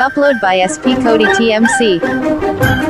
Upload by SP Cody TMC.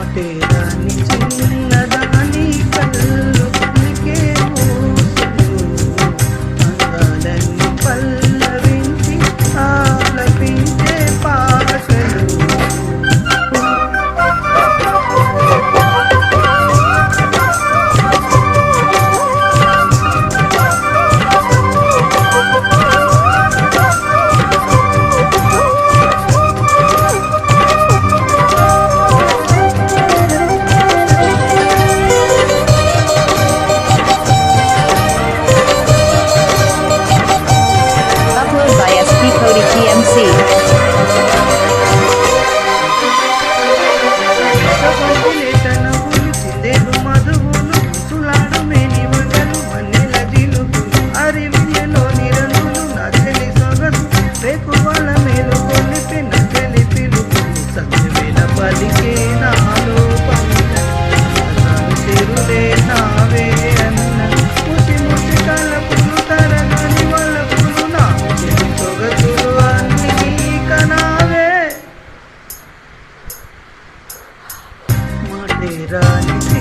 నాటేదాన్ని చిన్నదా? నిజానికి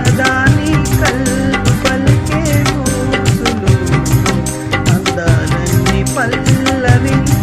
అదాని కల్పు పలికే మూసులు అందాలన్నీ పల్లవిని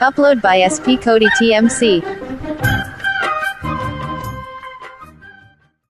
Upload by SP Cody TMC.